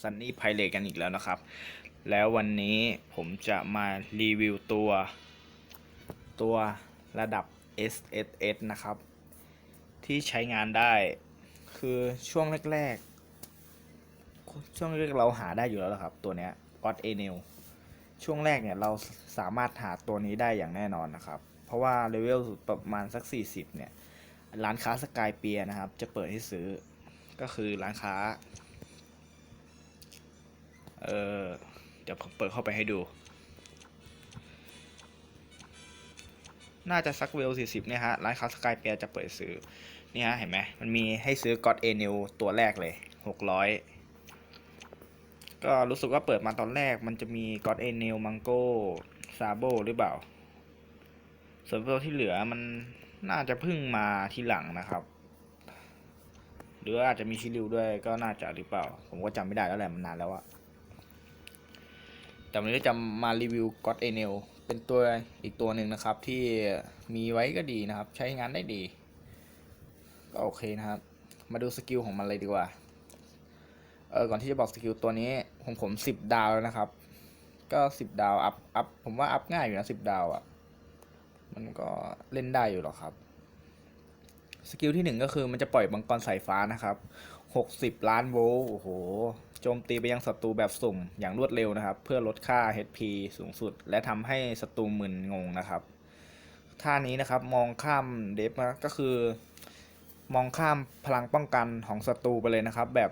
ซันนี่ไพเรตกันอีกแล้วนะครับ แล้ววันนี้ผมจะมารีวิวตัว ตัวระดับ SSS นะครับ ที่ใช้งานได้คือช่วงแรกๆ ช่วงแรกเราหาได้อยู่แล้วครับ ตัวเนี้ย God a n e l ช่วงแรกเนี่ยเราสามารถหาตัวนี้ได้อย่างแน่นอนนะครับ เพราะว่าเลเวลประมาณสัก 40 เนี่ย ร้านค้าสกายเปียนะครับ จะเปิดให้ซื้อก็คือร้านค้า เออเดี๋ยวผมเปิดเข้าไปให้ดู น่าจะสักเวล40เนี่ยฮะ ร้านค้าสกายเปียจะเปิดซื้อ นี่ฮะ เห็นไหม มันมีให้ซื้อ God a n e l ตัวแรกเลย600ก็รู้สึกว่าเปิดมาตอนแรกมันจะมี God a n e l Mango Sabo หรือเปล่า ส่วนตัวที่เหลือมันน่าจะเพิ่งมาทีหลังนะครับ หรืออาจจะมีชิลิวด้วยก็น่าจะหรือเปล่า ผมก็จำไม่ได้แล้วแหละมันนานแล้วอะ แต่วันนี้จะมารีวิว God a n e l เป็นตัวอีกตัวหนึ่งนะครับที่มีไว้ก็ดีนะครับ ใช้งานได้ดี ก็โอเคนะครับ มาดูสกิลของมันเลยดีกว่า เออก่อนที่จะบอกสกิลตัวนี้ของผมสิบดาวแล้วนะครับ ก็สิบดาวอัพอัพผมว่าอัพง่ายอยู่นะสิบดาวอะ่ะ มันก็เล่นได้อยู่หรอกครับ สกิลที่หนึ่งก็คือมันจะปล่อยมังกรสายฟ้านะครับหกสิบล้านโวลต์ โอ้โห โจมตีไปยังศัตรูแบบสุ่มอย่างรวดเร็วนะครับ เพื่อลดค่า HP สูงสุด และทำให้ศัตรูมึนงงนะครับ ท่านี้นะครับมองข้ามเดฟนะก็คือ มองข้ามพลังป้องกันของศัตรูไปเลยนะครับแบบ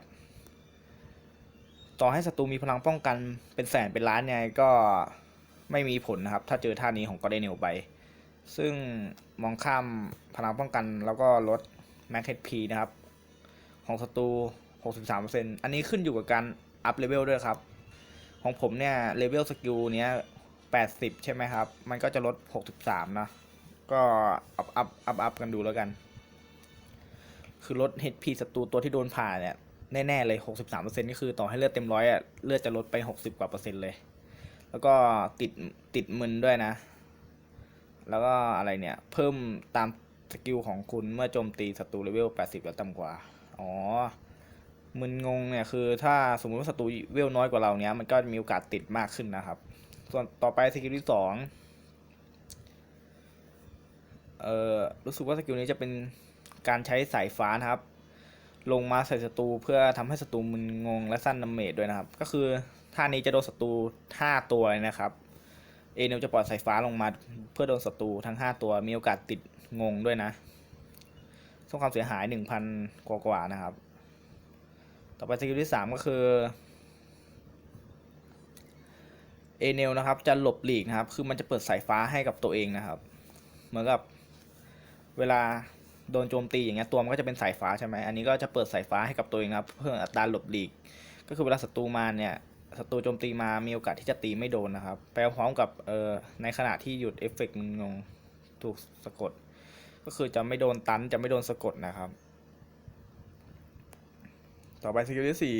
ต่อให้ศัตรูมีพลังป้องกันเป็นแสนเป็นล้านยังไงก็ไม่มีผลนะครับ ถ้าเจอท่านี้ของกอร์เดนิลไป ซึ่งมองข้ามพลังป้องกันแล้วก็ลด Max HP นะครับ ของศัตรู 63%อันนี้ขึ้นอยู่กับการอัพเลเวลด้วยครับ ของผมเนี่ยเลเวลสกิลเนี้ย 80 ใช่ไหมครับ มันก็จะลด 63 นะ ก็อัพอัพอัพอัพกันดูแล้วกัน คือลด HP ศัตรูตัวที่โดนผ่าเนี่ยแน่ๆเลย 63%นี่คือต่อให้เลือดเต็มร้อยอะเลือดจะลดไป 60 กว่าเปอร์เซ็นต์เลย แล้วก็ติดติดมึนด้วยนะ แล้วก็อะไรเนี่ย เพิ่มตามสกิลของคุณเมื่อโจมตีศัตรูเลเวล 80 แล้วต่ำกว่า อ๋อ มึนงงเนี่ยคือถ้าสมมติว่าศัตรูเวลน้อยกว่าเราเนี้ยมันก็มีโอกาสติดมากขึ้นนะครับ ส่วนต่อไปสกิลที่สองเอ่อ รู้สึกว่าสกิลนี้จะเป็นการใช้สายฟ้านะครับ ลงมาใส่ศัตรูเพื่อทำให้ศัตรูมึนงงและสั้นดาเมจด้วยนะครับ ก็คือท่านี้จะโดนศัตรู5ตัวเลยนะครับ เอเนลจะปล่อยสายฟ้าลงมาเพื่อโดนศัตรูทั้ง 5 ตัวมีโอกาสติดงงด้วยนะส่งความเสียหาย 1,000 กว่ากว่าๆนะครับ ต่อไปสกิลที่ 3 ก็คือเอเนลนะครับจะหลบหลีกนะครับ คือมันจะเปิดสายฟ้าให้กับตัวเองนะครับ เหมือนกับเวลาโดนโจมตีอย่างเงี้ยตัวมันก็จะเป็นสายฟ้าใช่ไหมอันนี้ก็จะเปิดสายฟ้าให้กับตัวเองนะครับ เพื่ออัตราหลบหลีก ก็คือเวลาศัตรูมาเนี่ย ศัตรูโจมตีมามีโอกาสที่จะตีไม่โดนนะครับไปพร้อมกับเอ่อในขณะที่หยุดเอฟเฟกต์มึนงงถูกสะกด ก็คือจะไม่โดนตันจะไม่โดนสะกดนะครับ ต่อไปสกิลที่สี่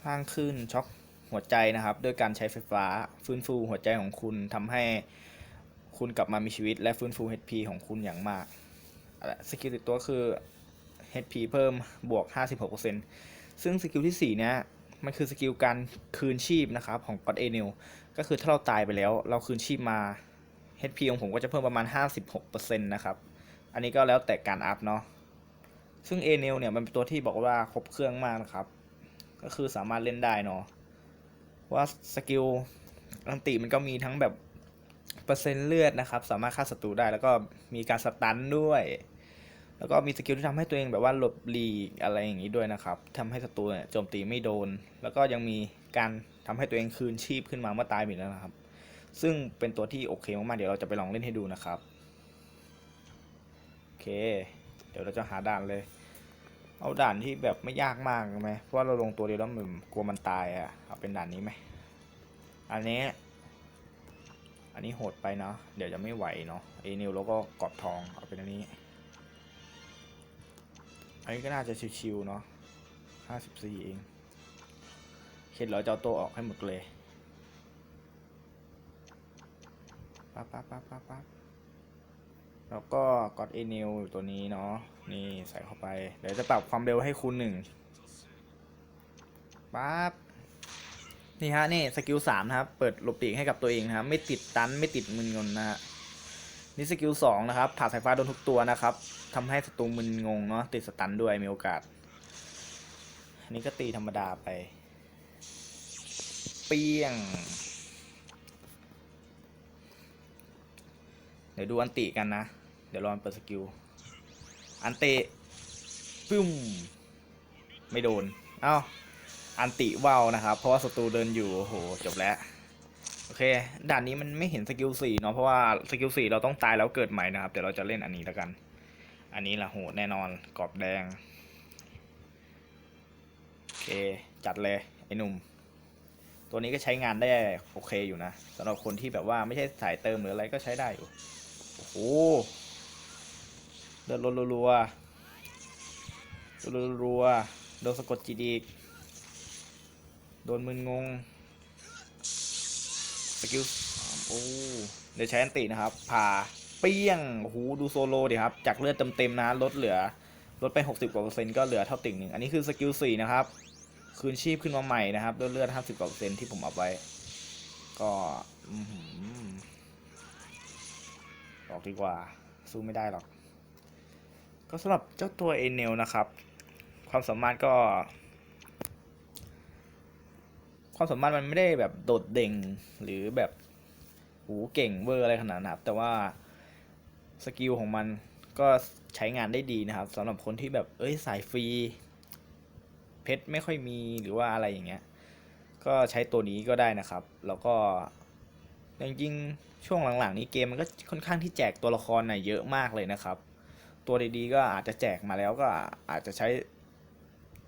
สร้างคลื่นช็อคหัวใจนะครับ ด้วยการใช้ไฟฟ้าฟื้นฟูหัวใจของคุณทำให้คุณกลับมามีชีวิต และฟื้นฟู HP ของคุณอย่างมากสกิลติดตัวคือ HP เพิ่มบวก 56%ซึ่งสกิลที่4เนี้ย มันคือสกิลการคืนชีพนะครับของ God a n e l ก็คือถ้าเราตายไปแล้ว เราคืนชีพมา HP ของผมก็จะเพิ่มประมาณ 56%นะครับ อันนี้ก็แล้วแต่การอัพเนาะซึ่ง a n e l เนี่ยมันเป็นตัวที่บอกว่าครบเครื่องมากนะครับ ก็คือสามารถเล่นได้เนาะว่าสกิลอันติมันก็มีทั้งแบบเปอร์เซ็นต์เลือดนะครับ สามารถฆ่าศัตรูได้แล้วก็มีการสตันด้วย แล้วก็มีสกิลที่ทำให้ตัวเองแบบว่าหลบหลีกอะไรอย่างนี้ด้วยนะครับทำให้ศัตรูเนี่ยโจมตีไม่โดน แล้วก็ยังมีการทำให้ตัวเองคืนชีพขึ้นมาเมื่อตายไปแล้วนะครับ ซึ่งเป็นตัวที่โอเคมากๆเดี๋ยวเราจะไปลองเล่นให้ดูนะครับโอเค เดี๋ยวเราจะหาด่านเลย เอาด่านที่แบบไม่ยากมากไหมเพราะว่าเราลงตัวเดียวแล้วมันกลัวมันตายอะ่ะเอาเป็นด่านนี้ไหมอันนี้อันนี้โหดไปเนาะเดี๋ยวจะไม่ไหวเนาะเอนิวแล้วก็กอดทองเอาเป็นอันนี้ อันนี้ก็น่าจะชิวๆเนาะห้าสิบสี่เองเข็ดเราจะเอาตัวออกให้หมดเลยปั๊บปั๊บปั๊บปั๊บปั๊บแล้วก็กดเอเนลตัวนี้เนาะนี่ใส่เข้าไป เดี๋ยวจะปรับความเร็วให้คูณหนึ่งปั๊บนี่ฮะนี่สกิลสามนะครับ เปิดหลบปีกให้กับตัวเองนะครับ ไม่ติดตันไม่ติดมึนงงนะฮะ นี่สกิลสองนะครับ ผ่าสายฟ้าโดนทุกตัวนะครับทำให้ศัตรูมึนงงเนาะติดสตันด้วยมีโอกาส อันนี้ก็ตีธรรมดาไป เปี้ยง เดี๋ยวดูอันติกันนะ เดี๋ยวรอนเปิดสกิล อันติปึ้ม ไม่โดน เอ้าอันติว่าวนะครับ เพราะว่าศัตรูเดินอยู่ โอ้โห จบแล้ว อเคด่านนี้มันไม่เห็นสกิลสี่เนาะเพราะว่าสกิลสี่เราต้องตายแล้วเกิดใหม่นะครับ เดี๋ยวเราจะเล่นอันนี้แล้วกัน อันนี้ละโหดแน่นอนกรอบแดงโอเคจัดเลยไอ้หนุ่ม ตัวนี้ก็ใช้งานได้โอเคอยู่นะสำหรับคนที่แบบว่าไม่ใช่สายเติมหรืออะไรก็ใช้ได้อยู่โอ้โหเดินรัวๆรัวๆโดนสะกดจิตอีโดนมึนงง สกิลโอ้เดี๋ยวใช้อันตินะครับผ่าเปี้ยงโอ้โหดูโซโลดิครับจากเลือดเต็มๆนะลดเหลือลดไป 60กว่าเปอร์เซ็นต์ก็เหลือเท่าติ่งหนึ่งอันนี้คือสกิลสี่นะครับคืนชีพขึ้นมาใหม่นะครับด้วยเลือด 50กว่าเปอร์เซ็นต์ที่ผมเอาไว้ก็อออกดีกว่าสู้ไม่ได้หรอก ก็สำหรับเจ้าตัวเอเนลนะครับ ความสามารถก็ ความสามารถมันไม่ได้แบบโดดเด่งหรือแบบหูเก่งเวอร์อะไรขนาดนั้นครับ แต่ว่าสกิลของมันก็ใช้งานได้ดีนะครับสำหรับคนที่แบบเอ้ยสายฟรี เพชรไม่ค่อยมีหรือว่าอะไรอย่างเงี้ย ก็ใช้ตัวนี้ก็ได้นะครับ แล้วก็จริงๆช่วงหลังๆนี้เกมมันก็ค่อนข้างที่แจกตัวละครน่ะเยอะมากเลยนะครับ ตัวดีๆก็อาจจะแจกมาแล้วก็อาจจะใช้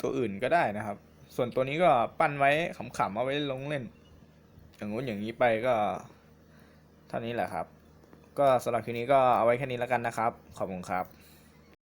ตัวอื่นก็ได้นะครับ ส่วนตัวนี้ก็ปั้นไว้ขำๆเอาไว้ลงเล่น อย่างงู้นอย่างนี้ไปก็เท่านี้แหละครับ ก็สำหรับคลิปนี้ก็เอาไว้แค่นี้แล้วกันนะครับ ขอบคุณครับ